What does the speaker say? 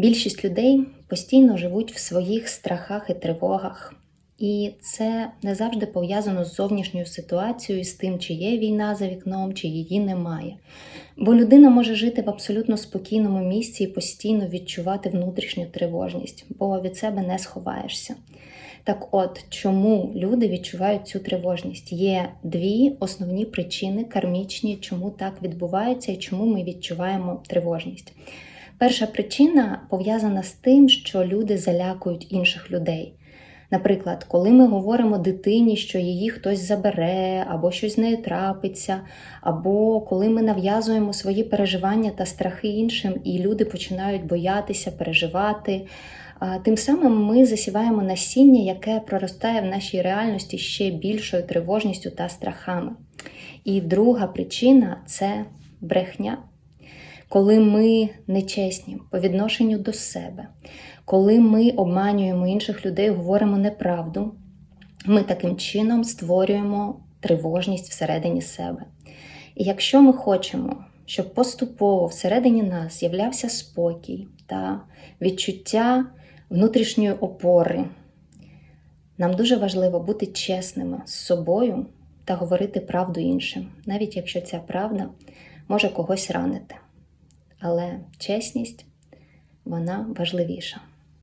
Більшість людей постійно живуть в своїх страхах і тривогах, і це не завжди пов'язано з зовнішньою ситуацією, з тим, чи є війна за вікном, чи її немає. Бо людина може жити в абсолютно спокійному місці і постійно відчувати внутрішню тривожність, бо від себе не сховаєшся. Так от, чому люди відчувають цю тривожність? Є дві основні причини кармічні, чому так відбувається і чому ми відчуваємо тривожність. Перша причина пов'язана з тим, що люди залякують інших людей. Наприклад, коли ми говоримо дитині, що її хтось забере, або щось з нею трапиться, або коли ми нав'язуємо свої переживання та страхи іншим, і люди починають боятися, переживати. Тим самим ми засіваємо насіння, яке проростає в нашій реальності ще більшою тривожністю та страхами. І друга причина це брехня. Коли ми нечесні по відношенню до себе, коли ми обманюємо інших людей, говоримо неправду, ми таким чином створюємо тривожність всередині себе. І якщо ми хочемо, щоб поступово всередині нас з'являвся спокій та відчуття внутрішньої опори, нам дуже важливо бути чесними з собою та говорити правду іншим, навіть якщо ця правда може когось ранити. Але чесність вона важливіша.